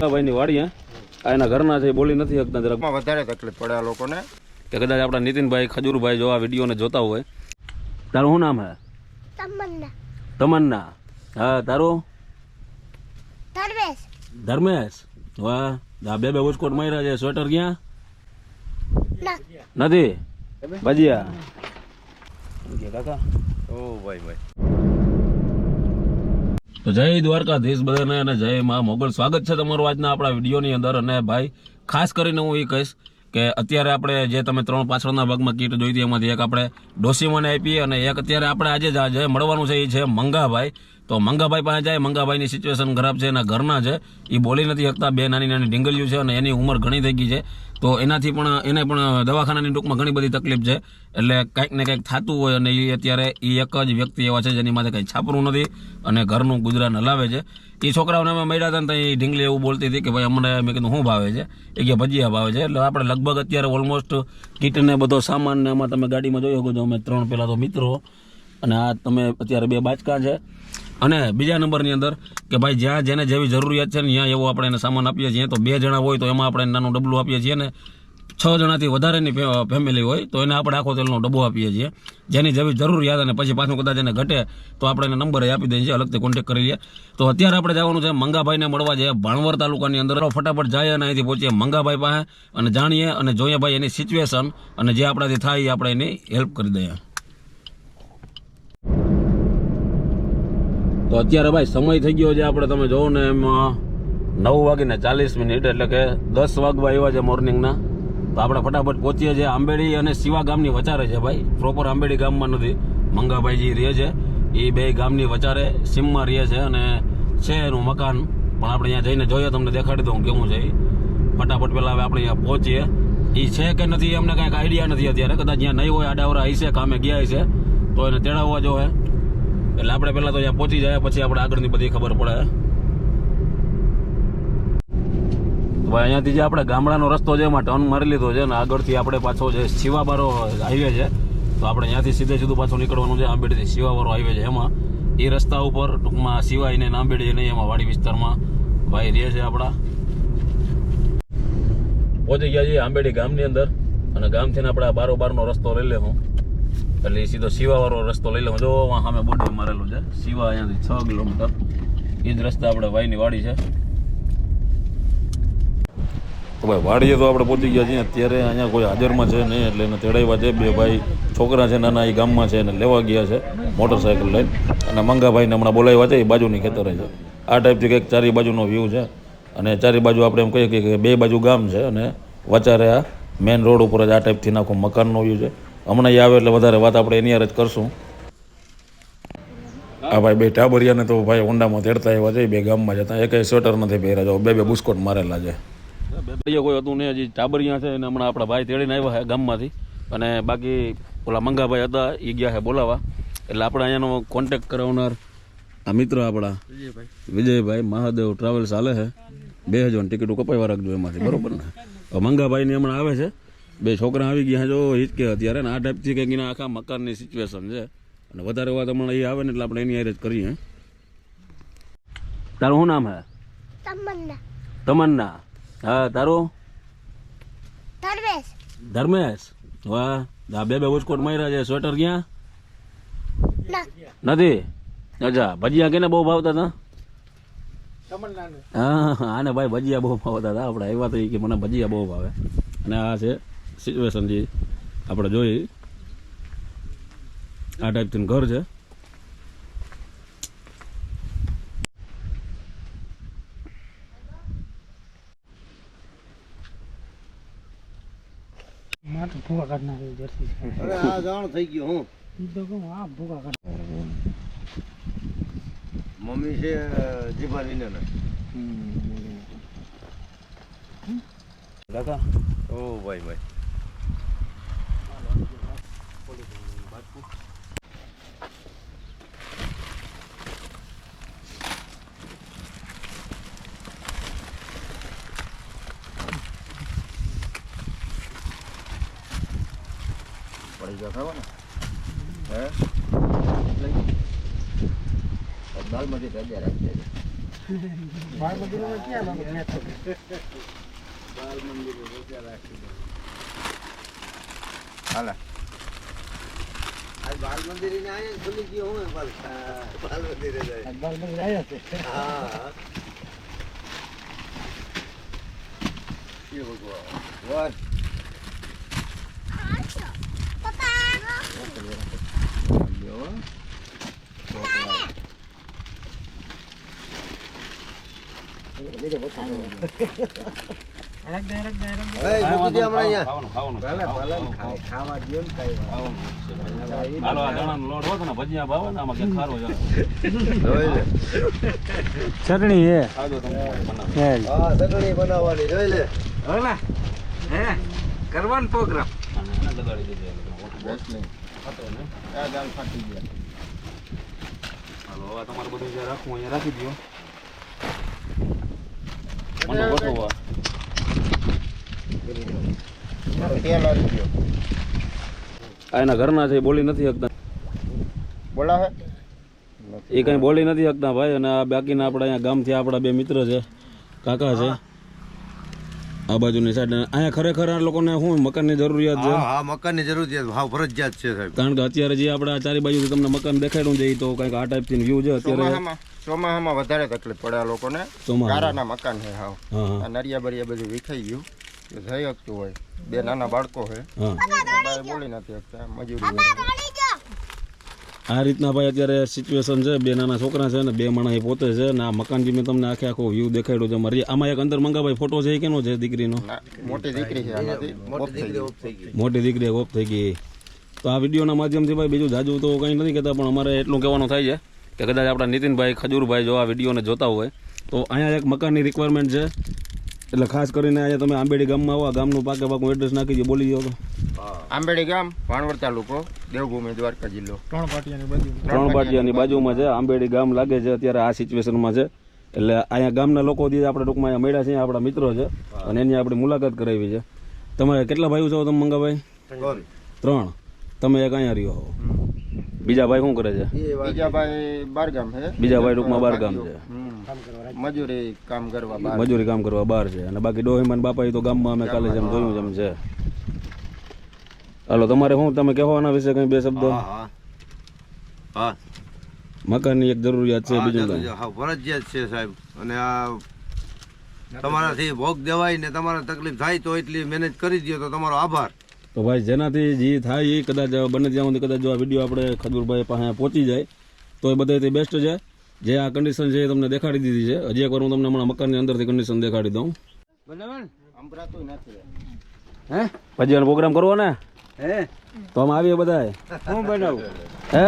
ભાઈની વાડી હે? આ એના ઘરના છે બોલી નથી શકતા જરાક. વધારે તકલીફ પડે આ લોકોને. કે કદાચ આપણા નીતિનભાઈ ખજૂરભાઈ જો આ વિડીયોને જોતા હોય. તારું શું નામ હે? તમન્ના. તમન્ના. હા તારું? ધર્મેશ. ધર્મેશ? વાહ આ બે બે ઉચકોટ માર્યા છે. સ્વેટર ક્યાં? નથી? ભજીયા. કે કાકા? ઓ ભાઈ ભાઈ. તો જય દ્વારકાધીશ બધાને અને જય મા મોગલ. સ્વાગત છે તમારું આજના આપણા વિડીયોની અંદર. અને ભાઈ, ખાસ કરીને હું એ કહીશ કે અત્યારે આપણે જે તમે ત્રણ પાછળના ભાગમાં કીટ જોઈ હતી, એમાંથી એક આપણે ડોસીમાને આપી અને એક અત્યારે આપણે આજે જ આ જે મળવાનું છે એ છે મંગાભાઈ. તો મંગાભાઈ પાસે જાય, મંગાભાઈની સિચ્યુએશન ખરાબ છે, એના ઘરના છે. એ બોલી નથી શકતા, બે નાની નાની ડીંગલીઓ છે અને એની ઉંમર ઘણી થઈ ગઈ છે. તો એનાથી પણ, એને પણ દવાખાનાની ટૂંકમાં ઘણી બધી તકલીફ છે. એટલે કંઈક ને કંઈક થતું હોય અને એ અત્યારે એ એક જ વ્યક્તિ એવા છે જેની માથે કંઈ છાપરું નથી અને ઘરનું ગુજરાન હલાવે છે. એ છોકરાઓને અમે મળ્યા હતા ને તો એ ઢીંગલી એવું બોલતી હતી કે ભાઈ અમને, મેં કીધું શું ભાવે છે? એ કે ભજીયા ભાવે છે. એટલે આપણે લગભગ અત્યારે ઓલમોસ્ટ કીટ ને બધો સામાન ને એમાં તમે ગાડીમાં જોઈ શકો છો. અમે ત્રણ પહેલાં તો મિત્રો અને આ તમે અત્યારે બે બાચકા છે. અને બીજા નંબરની અંદર કે ભાઈ જ્યાં જેને જેવી જરૂરિયાત છે ને ત્યાં એવો આપણે એને સામાન આપીએ છીએ. તો બે જણા હોય તો એમાં આપણે નાનું ડબલું આપીએ છીએ ને છ જણાથી વધારેની ફેમિલી હોય તો એને આપણે આખો તેલનો ડબ્બો આપીએ છીએ. જેની જેવી જરૂરિયાત અને પછી પાછું કદાચ એને ઘટે તો આપણે એને નંબર આપી દઈએ છીએ, અલગથી કોન્ટેક્ટ કરી લઈએ. તો અત્યારે આપણે જવાનું છે મંગાભાઈને મળવા જઈએ ભાણવર તાલુકાની અંદર. ફટાફટ જાય અને અહીંથી પહોંચીએ મંગાભાઈ પાસે અને જાણીએ અને જોઈએ ભાઈ એની સિચ્યુએશન અને જે આપણાથી થાય એ આપણે એની હેલ્પ કરી દઈએ. તો અત્યારે ભાઈ સમય થઈ ગયો છે આપણે તમે જોવો ને એમ નવ વાગીને ચાલીસ મિનિટ એટલે કે દસ વાગવા આવ્યા છે મોર્નિંગના. તો આપણે ફટાફટ પહોંચીએ છીએ આંબેડી અને સિવા ગામની વચારે છે ભાઈ. પ્રોપર આંબેડી ગામમાં નથી. મંગાભાઈજી રહે છે. એ બે ગામની વચારે સીમમાં રહે છે અને છે એનું મકાન. પણ આપણે અહીંયા જઈને જોઈએ, તમને દેખાડી દઉં કેવું છે એ. ફટાફટ પહેલાં હવે આપણે અહીંયા પહોંચીએ. એ છે કે નથી એમને કાંઈક આઈડિયા નથી અત્યારે. કદાચ અહીંયા નહીં હોય આડાવરા હશે કામે ગયા હશે, તો એને તેડાવવા જોવે એટલે આપણે પહેલાં તો અહીંયા પહોંચી જાય, પછી આપણે આગળની બધી ખબર પડે. ભાઈ, અહીંયાથી જે આપણે ગામડાનો રસ્તો છે, એમાં ટર્ન મારી લીધો છે, અને આગળથી આપણે પાછો જે શિવાબારો હાઈવે છે, તો આપણે અહીંયાથી સીધે સીધું પાછું નીકળવાનું છે, આંબેડથી શિવાબારો હાઈવે છે એમાં. એ રસ્તા ઉપર ટૂંકમાં શિવાય ને આંબેડી નહીં એમાં વાડી વિસ્તારમાં ભાઈ રહે છે આપણા. પહોંચી ગયા છીએ આંબેડી ગામની અંદર, અને ગામથી આપણે આ બારો બારનો રસ્તો લઈ લેવું એટલે સીધો શિવાવાળો રસ્તો લઈ લઉં જો અમે બોર્ડર મારેલું છે. શિવા અહીંયાથી છ કિલોમીટર. એ જ રસ્તા આપણે વાયની વાડી છે. ભાઈ, વાડીએ તો આપણે પહોંચી ગયા છીએ. અત્યારે અહીંયા કોઈ હાજરમાં છે નહીં, એટલે એને તેડાવ્યા છે. બે ભાઈ છોકરા છે, નાના એ ગામમાં છે, એને લેવા ગયા છે મોટરસાયકલ લઈને. અને મંગાભાઈને હમણાં બોલાવ્યા છે એ બાજુની ખેતરે છે. આ ટાઈપથી કંઈક ચારે બાજુનો વ્યૂ છે. અને ચારે બાજુ આપણે એમ કહીએ કે બે બાજુ ગામ છે અને વચારે આ મેઇન રોડ ઉપર જ આ ટાઈપથી નાખો મકાનનો વ્યૂ છે. હમણાં આવે એટલે વધારે વાત આપણે એની હારે જ કરશું. આ ભાઈ બે ટાબરિયાને તો ભાઈ ઊંડામાં તેડતા એવા છે બે ગામમાં જતા. એક સ્વેટર નથી પહેર્યા, જો બે બે બુસ્કોટ મારેલા છે. બે કોઈ હતું નહીં, હજી ટાબરિયા છે અને હમણાં આપણા ભાઈ તેડીને આવ્યા છે ગામમાંથી. અને બાકી ઓલા મંગાભાઈ હતા એ ગયા છે બોલાવા. એટલે આપણે અહીંયાનો કોન્ટેક્ટ કરાવનાર આ મિત્ર આપણા, વિજયભાઈ મહાદેવ ટ્રાવેલ્સ હાલે છે. બે હજાર ટિકિટો કપાઈ રાખજો એમાંથી, બરોબર ને? મંગાભાઈને મંગાભાઈ હમણાં આવે છે. બે છોકરા આવી ગયા જો હિચકે અત્યારે ને આ ટાઈપથી કંઈક એના આખા મકાનની સિચ્યુએશન છે. અને વધારે વાત હમણાં એ આવે ને એટલે આપણે એની અરેજ કરીએ તારું શું નામ હે? તમન્ના. તમન્ના. હા તારું? ધર્મેશ. ધર્મેશ? વાહ આ બે બે ઉચકોટ માર્યા છે. સ્વેટર ક્યાં? નથી? અચ્છા ભજીયા કેને બહુ ભાવતા હતા? હા હા, આને ભાઈ ભજીયા બહુ ભાવતા હતા. આપણે આવ્યા તો એ કે મને ભજીયા બહુ ભાવે. અને આ છે સિચ્યુએશન જે આપણે જોઈ આ ટાઈપથી ઘર છે. માથું ભૂકા કાઢ નાખે જર્સી હવે આ જાણ થઈ ગયું હું. તો કહું આ ભૂકા કાઢ મમ્મી છે જીભાની ને કાકા? ઓ ભાઈ ભાઈ. પડી ગયા ખાવા ને હે દાલમાંથી તૈયાર રાખી દેજો બાળ મંદિરમાં ક્યાં તો હાલે બાલ મંદિરે ને આયા ભૂલી ગયો હું બાલ બાલ મંદિરે જાય આજ બાળ મંદિર આવ્યા છે હા એ ભગવાન રખ દે રખ દે રખ દે એ. ચટણી હે. ખાજો તમે હા. ચટણી બનાવવાની જોઈ લે. હે કરવાનો પ્રોગ્રામ. લગાડી ગયા. હાલો હવે તમારે બધું જે રાખવું અહીંયા રાખી દો મને ગોઠવવા. આ એના ઘરના છે બોલી નથી શકતા. બોલા હે? એ કઈ બોલી નથી શકતા ભાઈ અને આ બાકીના આપણા અહીંયા ગામથી આપણા બે મિત્ર છે કાકા છે. આ બાજુની સાઈડ અહીંયા ખરેખર આ લોકોને શું મકાનની જરૂરિયાત છે? હા હા મકાનની જરૂરિયાત ભાવ ફરજિયાત છે સાહેબ. કારણ કે અત્યારે જે આપણા ચારે બાજુથી તમને મકાન દેખાડ્યું છે એ તો કંઈક આ ટાઈપથી વ્યૂ છે અત્યારે. ચોમાસામાં ચોમાસામાં વધારે તકલીફ પડે આ લોકોને. ગારાના મકાન છે હાવ હા હા. નરિયા બરિયા બધું વિખાઈ ગયું. એ થઈ શકતું હોય. બે નાના બાળકો છે. બોલી નથી શકતા મજૂરી આ રીતના ભાઈ અત્યારે સિચ્યુએશન છે બે નાના છોકરા છે ને બે માણસ એ પોતે છે ને આ મકાન જે મેં તમને આખે આખો વ્યૂ દેખાડ્યો છે મારી આમાં એક અંદર મંગાભાઈ ફોટો છે કેનો છે દીકરીનો? મોટી દીકરી છે મોટી દીકરી ઓફ થઈ ગઈ. તો આ વિડીયોના માધ્યમથી ભાઈ બીજું જાજુ તો કંઈ નથી કહેતા પણ અમારે એટલું કહેવાનું થાય છે કે કદાચ આપણા નીતિનભાઈ ખજૂરભાઈ જો આ વિડીયોને જોતા હોય તો અહીંયા એક મકાનની રિક્વાયરમેન્ટ છે. એટલે ખાસ કરીને અહીંયા તમે આંબેડી ગામમાં આવો ગામનું પાકે પાકું એડ્રેસ નાખી દો બોલી દો તો. આંબેડી ગામ વાણવડ તાલુકો દેવભૂમિ દ્વારકા જિલ્લો. ત્રણ પાટિયાની બાજુ. ત્રણ પાટિયાની બાજુમાં છે આંબેડી ગામ લાગે છે અત્યારે આ સિચ્યુએશનમાં છે. એટલે અહીંયા ગામના લોકો જે આપણે ટૂંકમાં અહીંયા મળ્યા છે આપણા મિત્રો છે અને એની આપણી મુલાકાત કરાવી છે. તમે કેટલા ભાઈઓ છો તમે મંગાભાઈ? ત્રણ. તમે એક અહીંયા રહ્યો હો. બીજા ભાઈ શું કરે છે? બીજા ભાઈ બાર ગામ છે. બીજા ભાઈ ટૂંકમાં બાર ગામ છે. હમ. મજૂરી કામ કરવા મજૂરી કામ કરવા બહાર છે. અને બાકી ડોહીમાન બાપા એ તો ગામમાં અમે કાલે જેમ જોયું જેમ છે. હાલો તમારે શું? તમે કહેવાના આના વિશે કઈ બે શબ્દો? હા હા. હા. મકાનની એક જરૂરિયાત છે હા, બીજું ફરજિયાત છે સાહેબ. અને આ તમારાથી ભોગ દેવાય ને તમારે તકલીફ થાય તો એટલી મેનેજ કરી દો તો તમારો આભાર. તો ભાઈ જેનાથી જે થાય એ કદાચ બને ત્યાં સુધી કદાચ જો આ વીડિયો આપણે ખજૂરભાઈ પાસે પહોંચી જાય તો એ બધાથી બેસ્ટ છે. જે આ કન્ડિશન છે એ તમને દેખાડી દીધી છે. હજી એકવાર હું તમને હમણાં મકાનની અંદરથી કન્ડિશન દેખાડી દઉં. બરાબર સંભળાતું નથી હે? ભજીયાનો પ્રોગ્રામ કરવો ને? હે? તો અમે આવીએ બધા હું બનાવું? હે?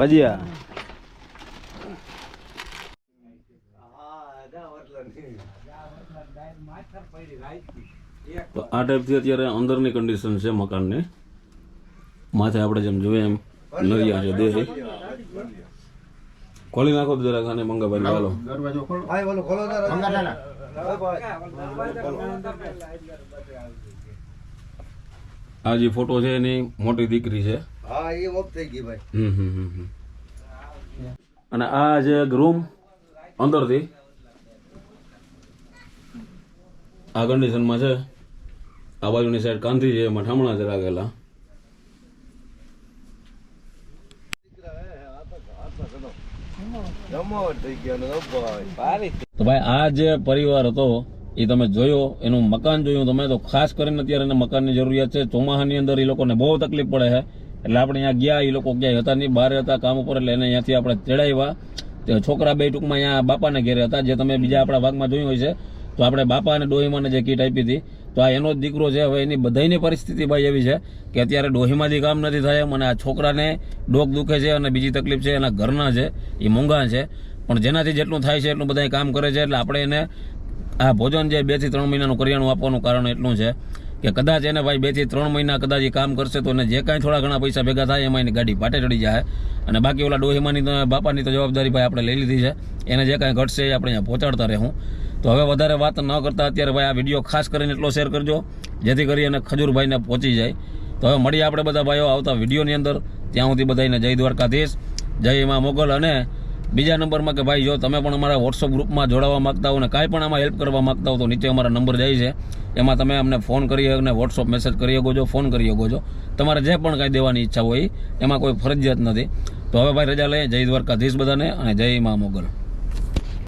ભજીયા. તો આ ટાઈપથી અત્યારે અંદરની કન્ડિશન છે મકાનની. માથે આપણે જેમ જોઈએ એમ નરિયા છે દેહ ખોલી નાખો તો જરાક આને મંગાભાઈ હાલો ભાઈ. આ જે ફોટો છે એની મોટી દીકરી છે. હા એ ઓફ થઈ ગઈ ભાઈ. હમ હમ હમ હમ. અને આ જે રૂમ અંદરથી આ કન્ડિશનમાં છે. આ બાજુની સાઈડ કાંધીજી એમાં ઠામણા ભારી તો ભાઈ, આ જે પરિવાર હતો, એ તમે જોયો, એનું મકાન જોયું. તમે તો ખાસ કરીને અત્યારે એને મકાનની જરૂરિયાત છે. ચોમાસાની અંદર એ લોકોને બહુ તકલીફ પડે છે. એટલે આપણે અહીંયા ગયા, એ લોકો ક્યાંય હતા નહીં. બહાર હતા, કામ ઉપર, એટલે એને અહીંયાથી આપણે તેડાવ્યા છોકરા બે ટૂંકમાં અહીંયા બાપાને ઘેરે હતા, જે તમે બીજા આપણા ભાગમાં જોયું હોય છે. તો આપણે બાપા અને ડોહીમાને જે કીટ આપી હતી, તો આ એનો જ દીકરો છે, હવે એની બધાની પરિસ્થિતિ ભાઈ એવી છે કે અત્યારે ડોહીમાંથી કામ નથી થાય એમ અને આ છોકરાને ડોક દુખે છે અને બીજી તકલીફ છે, એના ઘરના છે, એ મોંઘા છે. પણ જેનાથી જેટલું થાય છે એટલું બધા કામ કરે છે, એટલે આપણે એને આ ભોજન જે બેથી ત્રણ મહિનાનું કરિયાણું આપવાનું કારણ એટલું છે કે કદાચ એને ભાઈ બેથી ત્રણ મહિના કદાચ એ કામ કરશે તો એને જે કાંઈ થોડા ઘણા પૈસા ભેગા થાય એમાં એની ગાડી પાટે ચડી જાય. અને બાકી ઓલા ડોહીમાની બાપાની તો જવાબદારી ભાઈ આપણે લઈ લીધી છે. એને જે કાંઈ ઘટશે એ આપણે અહીંયા પહોંચાડતા રહેવું તો હવે વધારે વાત ન કરતા અત્યારે ભાઈ આ વીડિયો ખાસ કરીને એટલો શેર કરજો, જેથી કરી અને ખજૂરભાઈને પહોંચી જાય. તો હવે મળીએ આપણે બધા ભાઈઓ આવતા વિડીયોની અંદર. ત્યાં સુધી બધાને જય દ્વારકાધીશ, જય એમાં મોગલ અને બીજા નંબરમાં કે ભાઈ જો તમે પણ અમારા વોટ્સઅપ ગ્રુપમાં જોડાવા માંગતા હો અને કાંઈ પણ આમાં હેલ્પ કરવા માગતા હો તો નીચે અમારા નંબર જાય છે. એમાં તમે અમને ફોન કરી અને વોટ્સઅપ મેસેજ કરી શકો છો ફોન કરી શકો છો. તમારે જે પણ કાંઈ દેવાની ઈચ્છા હોય, એમાં કોઈ ફરજિયાત નથી. તો હવે ભાઈ રજા લઈએ, જય દ્વારકાધીશ બધાને અને જય મા મોગલ.